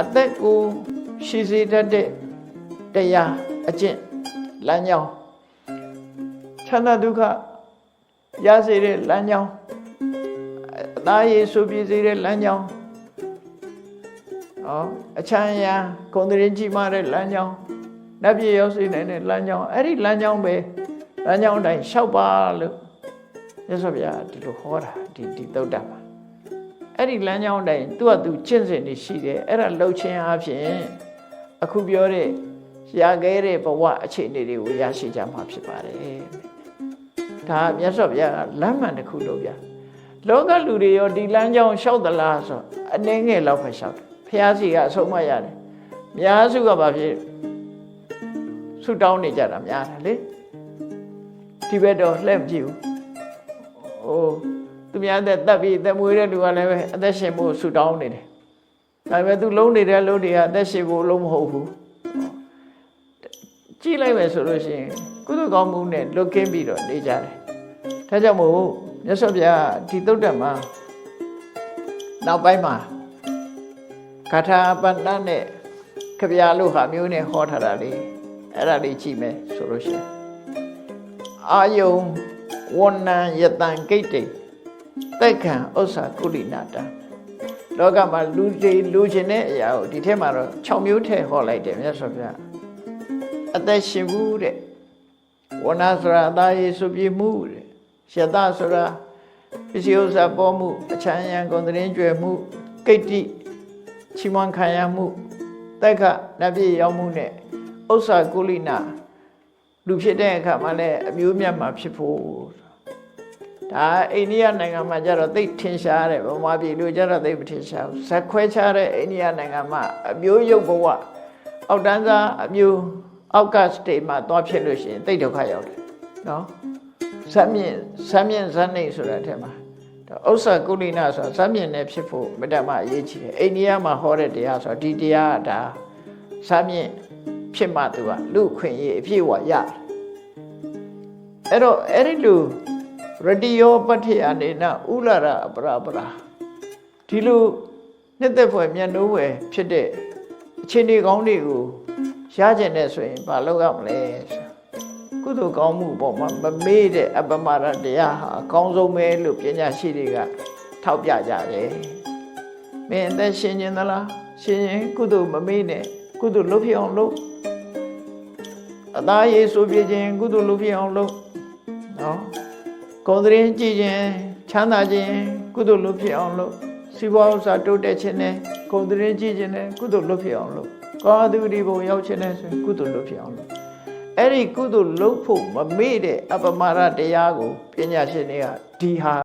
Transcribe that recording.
အသက်ကိုရှိစေတတ်တဲ့တရားအကျင့်လမ်းကြောင်းချမ်းသာဒုက္ခရစေတဲ့လမ်းကြောင်းအသားရည်ဆိုပြည့်စေတဲ့လမ်းကြောင်းနော်အချမ်းရံဂုဏ်သတင်းကြီးမားတဲ့လမ်းကြောင်းနတ်ပြည်ရောက်စေနိုင်တဲ့လမ်းကြောင်းအဲ့ဒီလမ်းကြောင်းပဲလမ်းကြောင်းအတိုင်းလျှောက်ပါလို့ရသော်ဗျာဒီလိုဟောတာဒီဒီသုတ်တမှာ အဲ့ဒီလမ်းကြောင်းအတိုင်းသူ့ဟာသူကျင့်စဉ်နေရှိတယ်အဲ့ဒါလှုပ်ခြင်းအပြင်အခုပြောတဲ့ရခဲ့တဲ့ဘဝအခြေအနေတွေကိုရရှိကြမှာဖြစ်ပါတယ်ဒါမြတ်စွာဘုရားကလမ်းမှန်တစ်ခုလို့ဗျာလောကလူတွေရောဒီလမ်းကြောင်းလျှောက်သလားဆိုအနေငယ်လောက်ပဲလျှောက်တယ်ဖះစီကအဆုံးမရတယ်များစုကဘာဖြစ်ဆူတောင်းနေကြတာများတယ်လေဒီဘက်တော့လှည့်မကြည့်ဘူးဟို သူများတဲ့တက်ပြီးတက်မွေးတဲ့လူကလည်းပဲအသက်ရှင်ဖို့ဆူတောင်းနေတယ်ဒါပေမဲ့သူလုံးနေတဲ့လုံးတွေကအသက်ရှင်ဖို့လုံးမဟုတ်ဘူးကြည့်လိုက်မယ်ဆိုလို့ရှိရင်ကုသကောင်းမှုနဲ့လွတ်ကင်းပြီးတော့နေကြတယ်ဒါကြောင့်မို့မြတ်စွာဘုရားဒီသုတ်တံမှာနောက်ပိုင်းမှာဂါထာပန္နနဲ့ခဗျာလို့ဟာမျိုးနဲ့ဟောထားတာလေအဲ့ဒါလေးကြည့်မယ်ဆိုလို့ရှိရင်အာယုံဝဏ္ဏယတံဂိတ်တိတို က်ခံဥစ္စာကုလိနာတံလောကမှာလူတွေလူချင်းတဲ့အရာကိုဒီထဲမှာတော့6မျိုးထည့်ဟောလိုက်တယ်မြတ်စွာဘုရားအသက်ရှင်ဘူးတဲ့ဝဏ္ဏဆိုတာအသားရည်စုပြည့်မှုတဲ့ယတဆိုတာပစ္စည်းဥစ္စာပေါ်မှုအချမ်းရံကုန်သတင်းကြွယ်မှုဂိတ်တိချီးမွမ်းခံရမှုတက်ခနတ်ပြည်ရောက်မှုနဲ့ဥစ္စာကုလိနာလူဖြစ်တဲ့အခါမှာလည်းအမျိုးမြတ်မှာဖြစ်ဖို့ ဒါအိန္ဒိယနိုင်ငံမှာကျတော့သိထင်ရှားတယ်ဗမာပြည်လူကျတော့သိမထင်ရှားဘူးဇက်ခွဲခြားတဲ့အိန္ဒိယနိုင်ငံမှာအမျိုးရုပ်ဘဝအောက်တန်းစားအမျိုးအောက်ကစတေမှာသွားဖြစ်လို့ရှိရင်သိဒုက္ခရောက်တယ်နော်ဇက်မြင့်ဇက်မြင့်ဇက်နေဆိုတဲ့အထက်မှာဥစ္စာကုလိနာဆိုတာဇက်မြင့်နဲ့ဖြစ်ဖို့မတတ်မှအရေးကြီးတယ်အိန္ဒိယမှာဟောတဲ့တရားဆိုဒီတရားကဒါဇက်မြင့်ဖြစ်မှသူကလူခွင့်ရေးအပြည့်ဝရတယ်အဲ့တော့အဲ့ဒီလူ ရတိယောပဋ္ဌိအနေနဥလာရအပရာပရာဒီလိုနှစ်သက်ဖွယ်မျက်နှိုးဝယ်ဖြစ်တဲ့အခြေအနေကောင်းတွေကိုရကြတဲ့ဆိုရင်ဘာလုပ်ရမလဲဆိုကုသိုလ်ကောင်းမှုပေါ်မှာမမေ့တဲ့အပမရတရားဟာအကောင်းဆုံးပဲလို့ပညာရှိတွေကထောက်ပြကြတယ်မင်းအသက်ရှင်ခြင်းသလားရှင်ရင်ကုသိုလ်မမေ့နဲ့ကုသိုလ်လုပ်ဖြစ်အောင်လုပ်အသားရည်ဆိုပြခြင်းကုသိုလ်လုပ်ဖြစ်အောင်လုပ်နော် ဂုံသတင်းကြည်ခြင်းချမ်းသာခြင်းကုသိုလ်လုပ်ဖြစ်အောင်လုပ်စီးပွားဥစ္စာတိုးတက်ခြင်းနဲ့ဂုံသတင်းကြည်ခြင်းနဲ့ကုသိုလ်လုပ်ဖြစ်အောင်လုပ်ကောင်းအသူဒီဘုံရောက်ခြင်းနဲ့ဆိုရင်ကုသိုလ်လုပ်ဖြစ်အောင်လုပ်အဲ့ဒီကုသိုလ်လုပ်ဖို့မမေ့တဲ့အပမာရတရားကိုပညာရှင်တွေကဒီဟာ